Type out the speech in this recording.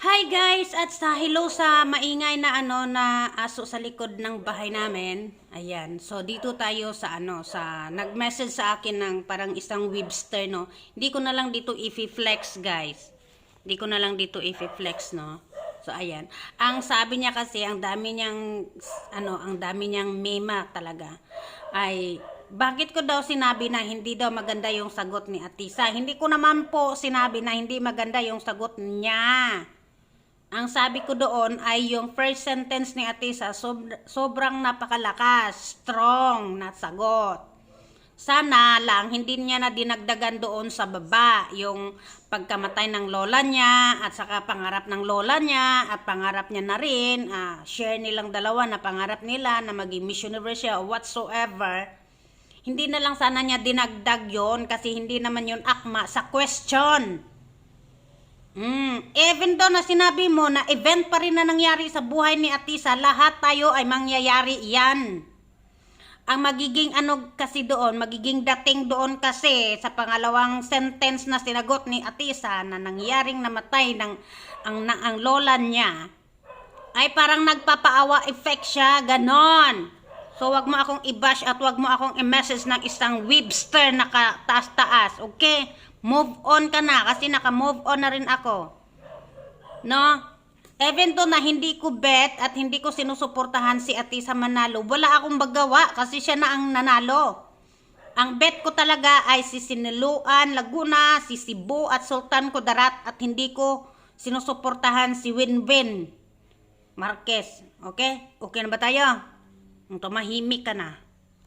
Hi guys! At sa hello sa maingay na ano na aso sa likod ng bahay namin. Ayan. So dito tayo sa ano sa nag-message sa akin ng parang isang Webster no. Hindi ko na lang dito i-flex guys. Hindi ko na lang dito i-flex no. So ayan. Ang sabi niya kasi ang dami niyang ano, ang dami niyang mema talaga. Ay bakit ko daw sinabi na hindi daw maganda yung sagot ni Atisa? Hindi ko naman po sinabi na hindi maganda yung sagot niya. Ang sabi ko doon ay yung first sentence ni Atisa, sob- sobrang napakalakas, strong na sagot. Sana lang hindi niya na dinagdagan doon sa baba yung pagkamatay ng lola niya at saka pangarap ng lola niya at pangarap niya na rin, ah, share nilang dalawa na pangarap nila na maging Miss Universe siya whatsoever. Hindi na lang sana niya dinagdag yon kasi hindi naman yun akma sa question. Mm, even though na sinabi mo na event pa rin na nangyari sa buhay ni Atisa, lahat tayo ay mangyayari yan. Ang magiging ano kasi doon, magiging dating doon kasi sa pangalawang sentence na sinagot ni Atisa na nangyaring namatay ng ang, ng, ang lola niya, ay parang nagpapaawa effect siya, ganon. So wag mo akong i-bash at wag mo akong i-message ng isang Webster na taas-taas, okay? Move on ka na kasi naka-move on na rin ako. No? Even to na hindi ko bet at hindi ko sinusuportahan si Atisa Manalo, wala akong magawa kasi siya na ang nanalo. Ang bet ko talaga ay si Siniluan, Laguna, si Cebu at Sultan Kudarat at hindi ko sinusuportahan si Winwin Marquez. Okay? Okay na ba tayo? Tumahimik ka na.